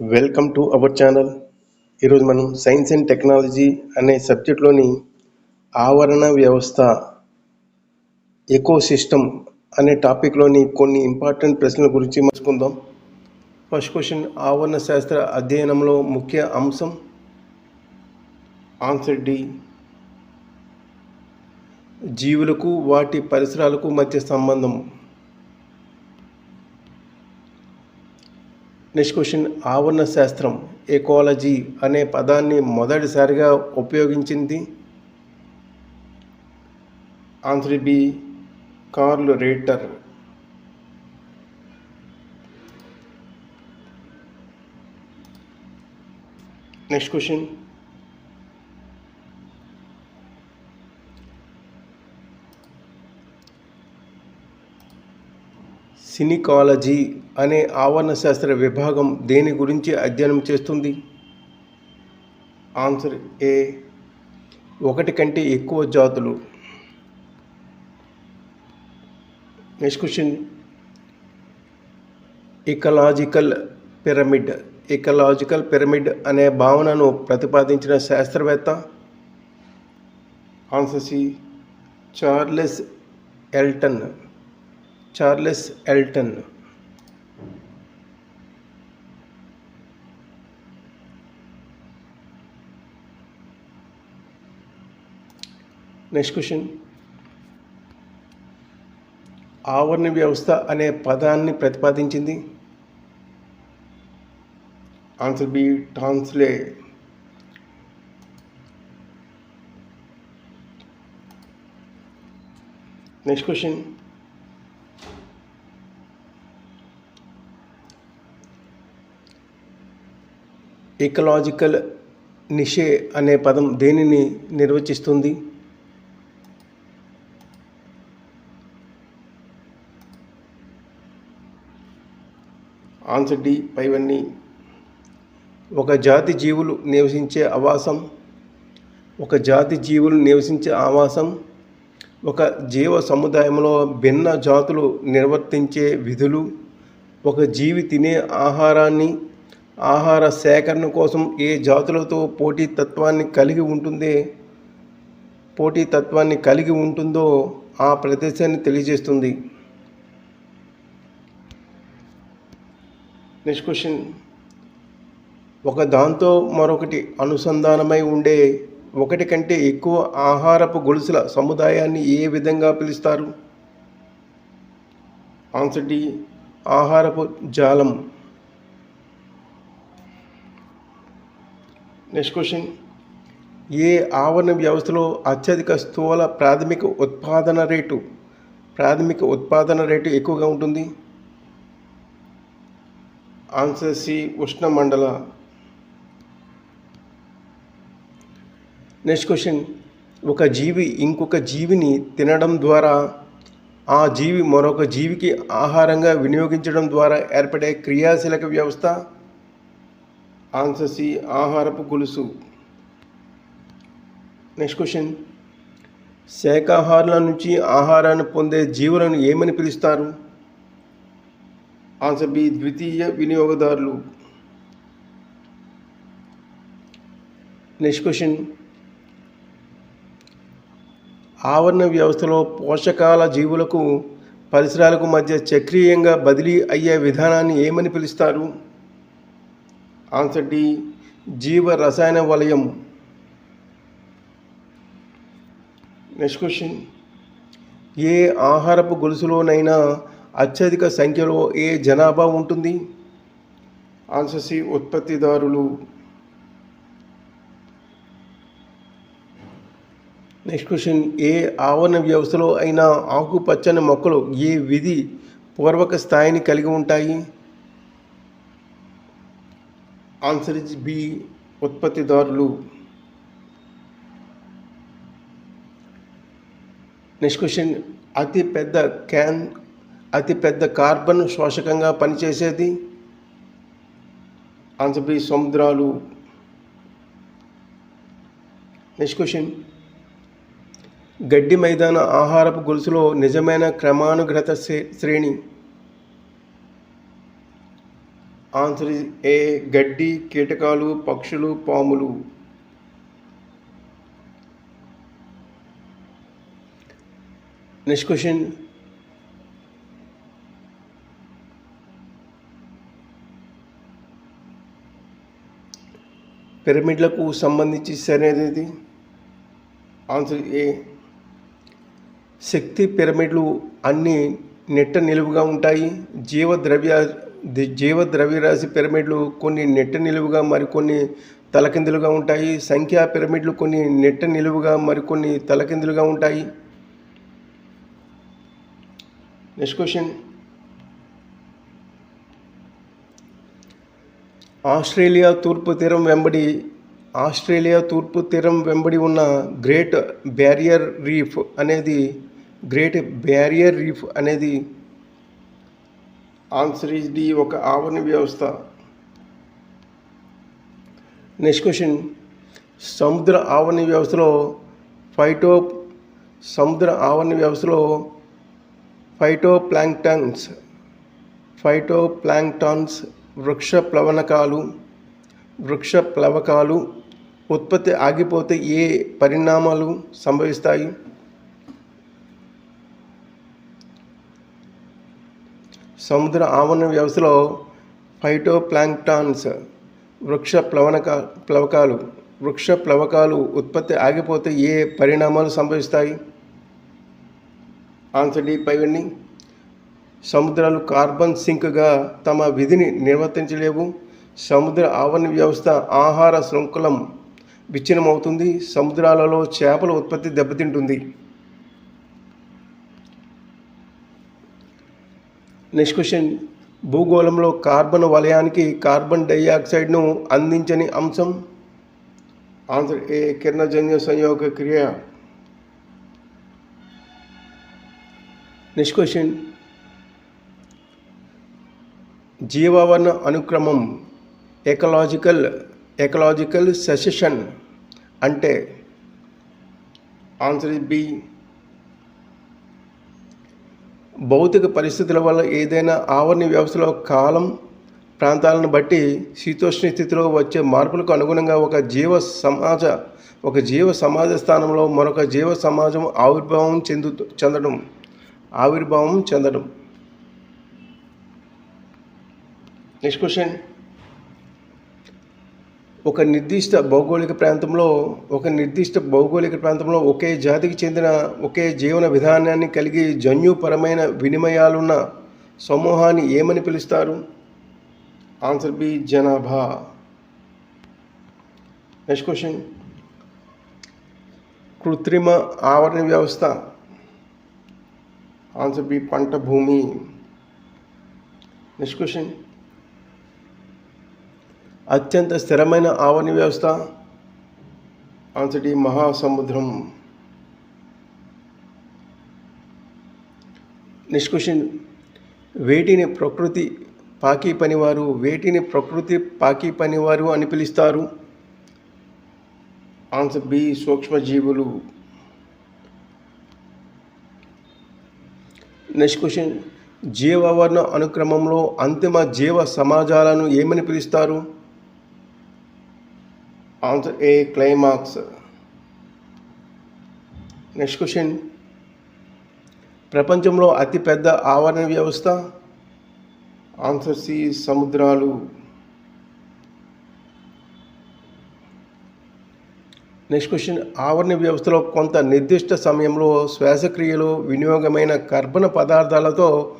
Welcome to our channel ఈరోజు మనం science and technology అనే సబ్జెక్ట్లోని ఆవరణ వ్యవస్థ ఎకోసిస్టమ్ అనే టాపిక్లోని కొన్ని ఇంపార్టెంట్ ప్రశ్నల గురించి మర్చుకుందాం ఫస్ట్ క్వశ్చన్ ఆవరణ శాస్త్ర అధ్యయనంలో ముఖ్య అంశం? ఆన్సర్ డి జీవులకు వాటి పరిసరాలకు మధ్య సంబంధం. నెక్స్ట్ క్వశ్చన్ ఆవరణ శాస్త్రం ఎకాలజీ అనే పదాన్ని మొదటిసారిగా ఉపయోగించింది. Answer B Karl Reiter. Next question. Synecology అనే ఆవరణ శాస్త్ర విభాగం దేని గురించి అధ్యయనం చేస్తుంది? Answer A. ఒకటి కంటే ఎక్కువ జాతులు. Next question. Ecological pyramid. Ecological pyramid అనే భావనను ప్రతిపాదించిన శాస్త్రవేత్త? Answer C. Charles Elton. Charles Elton. Next question ఆవరణ వ్యవస్థ అనే పదాన్ని ప్రతిపాదించింది. Answer B Tansley next question ecological niche అనే పదం దేనిని నిర్వచిస్తుంది? ఆన్సర్ డి పైవన్నీ ఒక జాతి జీవులు నివసించే ఆవాసం ఒక జాతి జీవులు నివసించే ఆవాసం ఒక జీవ సముదాయంలో భిన్న జాతులు నిర్వర్తించే విధులు ఒక జీవి తినే ఆహారాన్ని ఆహార సేకరణ కోసం ఏ జాతులతో పోటీతత్వాన్ని కలిగి ఉంటుంది? పోటీ తత్వాన్ని కలిగి ఉంటుందో ఆ ప్రదేశాన్ని తెలియజేస్తుంది. Next question. ఒక దాంతో మరొకటి అనుసంధానమై ఉండే ఒకటి కంటే ఎక్కువ ఆహారపు గొలుసుల సముదాయాన్ని ఏ విధంగా పిలుస్తారు? ఆన్సర్ డి ఆహారపు జాలం. నెక్స్ట్ క్వశ్చన్ ఏ ఆవరణ వ్యవస్థలో అత్యధిక స్థూల ప్రాథమిక ఉత్పాదన రేటు ప్రాథమిక ఉత్పాదన రేటు ఎక్కువగా ఉంటుంది? ఆన్సర్ సి ఉష్ణమండల. నెక్స్ట్ క్వశ్చన్ ఒక జీవి ఇంకొక జీవిని తినడం ద్వారా ఆ జీవి మరొక జీవికి ఆహారంగా వినియోగించడం ద్వారా ఏర్పడే క్రియాశీలక వ్యవస్థ ఆన్సర్ సి ఆహారపు గొలుసు. నెక్స్ట్ క్వశ్చన్ శాఖాహారుల నుంచి ఆహారాన్ని పొందే జీవులను ఏమని పిలుస్తారు? ఆన్సర్ బి ద్వితీయ వినియోగదారులు. నెక్స్ట్ క్వశ్చన్ ఆవరణ వ్యవస్థలో పోషకాల జీవులకు పరిసరాలకు మధ్య చక్రీయంగా బదిలీ అయ్యే విధానాన్ని ఏమని పిలుస్తారు? ఆన్సర్ డి జీవ రసాయన వలయం. నెక్స్ట్ క్వశ్చన్ ఏ ఆహారపు గొలుసులోనైనా అత్యధిక సంఖ్యలో ఏ జనాభా ఉంటుంది? ఆన్సర్ సి ఉత్పత్తిదారులు. నెక్స్ట్ క్వశ్చన్ ఏ ఆవరణ వ్యవస్థలో అయినా ఆకుపచ్చని మొక్కలు ఏ విధి పూర్వక స్థాయిని కలిగి ఉంటాయి? ఆన్సర్ ఇస్ బి ఉత్పత్తిదారులు. నెక్స్ట్ క్వశ్చన్ అతి పెద్ద క్యాన్ అతి పెద్ద కార్బన్ శోషకంగా పనిచేసేది? ఆన్సర్ బి సముద్రాలు. నెక్స్ట్ క్వశ్చన్ గడ్డి మైదాన ఆహారపు గొలుసులో నిజమైన క్రమానుగత శ్రేణి ఆన్సర్ ఇస్ ఏ గడ్డి కీటకాలు పక్షులు పాములు. నెక్స్ట్ క్వశ్చన్ పిరమిడ్లకు సంబంధించి సరైనది ఆన్సర్ ఏ శక్తి పిరమిడ్లు అన్నీ నెట్ట నిలువుగా ఉంటాయి. జీవ ద్రవ్య జీవ ద్రవ్యరాశి పిరమిడ్లు కొన్ని నెట్ట నిలువుగా మరికొన్ని తలకిందులుగా ఉంటాయి. సంఖ్యా పిరమిడ్లు కొన్ని నెట్ట నిలువుగా మరికొన్ని తలకిందులుగా ఉంటాయి. నెక్స్ట్ క్వశ్చన్ ఆస్ట్రేలియా తూర్పు తీరం వెంబడి ఆస్ట్రేలియా తూర్పు తీరం వెంబడి ఉన్న గ్రేట్ బ్యారియర్ రీఫ్ అనేది గ్రేట్ బ్యారియర్ రీఫ్ అనేది ఆన్సర్ ఈజ్ డి ఒక ఆవరణ వ్యవస్థ. నెక్స్ట్ క్వశ్చన్ సముద్ర ఆవరణ వ్యవస్థలో ఫైటో సముద్ర ఆవరణ వ్యవస్థలో ఫైటో ప్లాంక్టన్స్ ఫైటో ప్లాంక్టాన్స్ వృక్ష ప్లవనకాలు వృక్ష ప్లవకాలు ఉత్పత్తి ఆగిపోతే ఏ పరిణామాలు సంభవిస్తాయి? సముద్ర ఆవరణ వ్యవస్థలో ఫైటోప్లాంక్టాన్స్ వృక్ష ప్లవనక ప్లవకాలు వృక్ష ప్లవకాలు ఉత్పత్తి ఆగిపోతే ఏ పరిణామాలు సంభవిస్తాయి? ఆన్సర్ డి పైవన్నీ సముద్రాలు కార్బన్ సింక్గా తమ విధిని నిర్వర్తించలేవు. సముద్ర ఆవరణ వ్యవస్థ ఆహార శృంఖలం విచ్ఛిన్నమవుతుంది. సముద్రాలలో చేపల ఉత్పత్తి దెబ్బతింటుంది. నెక్స్ట్ క్వశ్చన్ భూగోళంలో కార్బన్ వలయానికి కార్బన్ డైఆక్సైడ్ను అందించని అంశం? ఆన్సర్ ఏ కిరణజన్య సంయోగ క్రియ. నెక్స్ట్ క్వశ్చన్ జీవావరణ అనుక్రమం. ఎకలాజికల్ ఎకలాజికల్ సెసెషన్ అంటే ఆన్సర్ ఇస్ బి భౌతిక పరిస్థితుల వల్ల ఏదైనా ఆవరణ వ్యవస్థలో కాలం ప్రాంతాలను బట్టి శీతోష్ణ స్థితిలో వచ్చే మార్పులకు అనుగుణంగా ఒక జీవ సమాజ ఒక జీవ సమాజ స్థానంలో మరొక జీవ సమాజం ఆవిర్భావం చెందు చెందడం ఆవిర్భావం చెందడం. నెక్స్ట్ క్వశ్చన్ ఒక నిర్దిష్ట భౌగోళిక ప్రాంతంలో ఒక నిర్దిష్ట భౌగోళిక ప్రాంతంలో ఒకే జాతికి చెందిన ఒకే జీవన విధానాన్ని కలిగి జన్యుపరమైన వినిమయాలున్న సమూహాన్ని ఏమని పిలుస్తారు? ఆన్సర్ బి జనాభా. Next question. కృత్రిమ ఆవరణ వ్యవస్థ. ఆన్సర్ బి పంట భూమి. Next question. అత్యంత స్థిరమైన ఆవరణ వ్యవస్థ. ఆన్సర్ డి మహాసముద్రం నిష్కృషన్ వేటిని ప్రకృతి పాకి పనివారు వేటిని ప్రకృతి పాకి పనివారు అని పిలుస్తారు? ఆన్సర్ బి సూక్ష్మజీవులు. Next question. జీవావరణ అనుక్రమంలో అంతిమ జీవ సమాజాలను ఏమని పిలుస్తారు? Answer A climax. Next question. ప్రపంచంలో అతిపెద్ద ఆవరణ వ్యవస్థ? ఆన్సర్ సి సముద్రాలు. Next question. ఆవరణ వ్యవస్థలో కొంత నిర్దిష్ట సమయంలో శ్వాసక్రియలో వినియోగమైన కర్బన పదార్థాలతో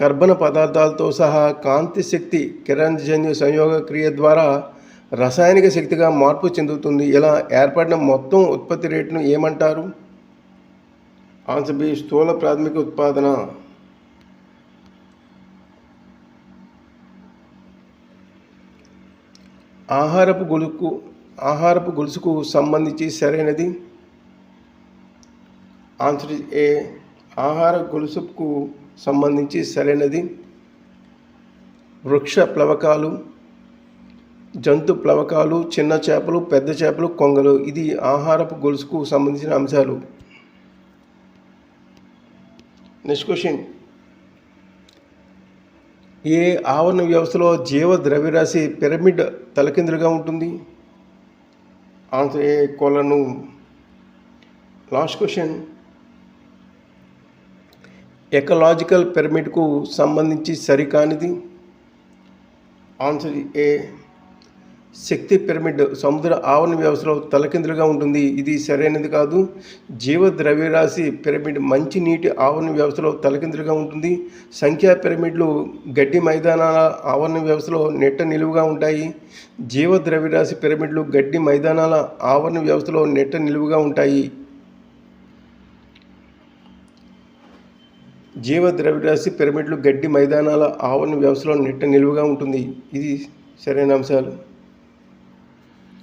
కర్బన పదార్థాలతో సహా కాంతి శక్తి కిరణజన్య సంయోగ క్రియ ద్వారా రసాయనిక శక్తిగా మార్పు చెందుతుంది. ఇలా ఏర్పడిన మొత్తం ఉత్పత్తి రేటును ఏమంటారు? ఆన్సర్ బి స్థూల ప్రాథమిక ఉత్పాదన. ఆహారపు గొలుకు ఆహారపు గొలుసుకు సంబంధించి సరైనది? ఆన్సర్ ఏ ఆహార గొలుసుకు సంబంధించి సరైనది? వృక్ష ప్లవకాలు జంతు ప్లవకాలు చిన్న చేపలు పెద్ద చేపలు కొంగలు. ఇది ఆహారపు గొలుసుకు సంబంధించిన అంశాలు. నెక్స్ట్ క్వశ్చన్ ఏ ఆవరణ వ్యవస్థలో జీవ ద్రవ్యరాశి పిరమిడ్ తలకిందులుగా ఉంటుంది? ఆన్సర్ ఏ కొలను. లాస్ట్ క్వశ్చన్ ఎకలాజికల్ పిరమిడ్కు సంబంధించి సరికానిది? ఆన్సర్ ఏ శక్తి పిరమిడ్ సముద్ర ఆవరణ వ్యవస్థలో తలకిందులుగా ఉంటుంది. ఇది సరైనది కాదు. జీవ ద్రవ్యరాశి పిరమిడ్ మంచి నీటి ఆవరణ వ్యవస్థలో తలకిందులుగా ఉంటుంది. సంఖ్యా పిరమిడ్లు గడ్డి మైదానాల ఆవరణ వ్యవస్థలో నెట్ట నిలువుగా ఉంటాయి. జీవ ద్రవ్యరాశి పిరమిడ్లు గడ్డి మైదానాల ఆవరణ వ్యవస్థలో నెట్ట నిలువుగా ఉంటాయి. జీవ ద్రవ్యరాశి పిరమిడ్లు గడ్డి మైదానాల ఆవరణ వ్యవస్థలో నెట్ట నిలువుగా ఉంటుంది. ఇది సరైన అంశాలు.